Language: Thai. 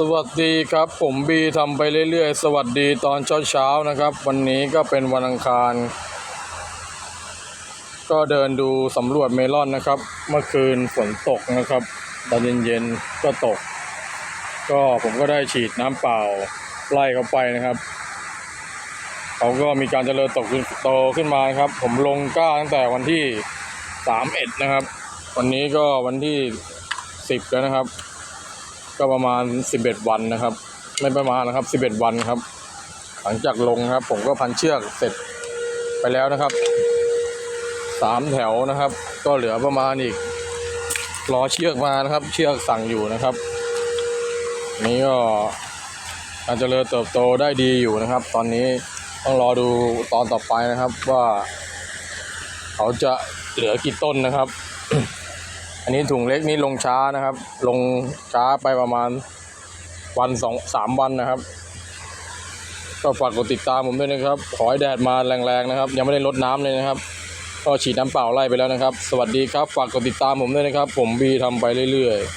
สวัสดีครับผมบีทำไปเรื่อยๆ สวัสดีตอนเช้าๆนะครับ วันนี้ก็เป็นวันอังคาร ก็เดินดูสำรวจเมลอนนะครับ เมื่อคืนฝนตกนะครับตอนเย็นๆก็ตก ก็ผมก็ได้ฉีดน้ำเปล่าไล่เขาไปนะครับเขาก็มีการเจริญเตกขึ้นโตขึ้นมานครับ ผมลงกล้าตั้งแต่วันที่สามเอ็ดนะครับ วันนี้ก็วันที่สิบแล้วนะครับ ก็ประมาณสิบเอ็ดวันนะครับ ไม่ประมาณนะครับสิบเอ็ดวันครับ หลังจากลงครับ ผมก็พันเชือกเสร็จไปแล้วนะครับสามแถวนะครับ ก็เหลือประมาณอีกรอเชือกมานะครับ เชือกสั่งอยู่นะครับ นี้ก็การเจริญเติบโตได้ดีอยู่นะครับ ตอนนี้ต้องรอดูตอนต่อไปนะครับว่า เขาจะเหลือกี่ต้นนะครับ อันนี้ถุงเล็กนี่ลงช้านะครับ ลงช้าไปประมาณวันสองสามวันนะครับ ก็ฝากกดติดตามผมด้วยนะครับ ขอให้แดดมาแรงๆนะครับ ยังไม่ได้ลดน้ำเลยนะครับ ก็ฉีดน้ำเปล่าไล่ไปแล้วนะครับ สวัสดีครับ ฝากกดติดตามผมด้วยนะครับ ผมบีทำไปเรื่อยๆ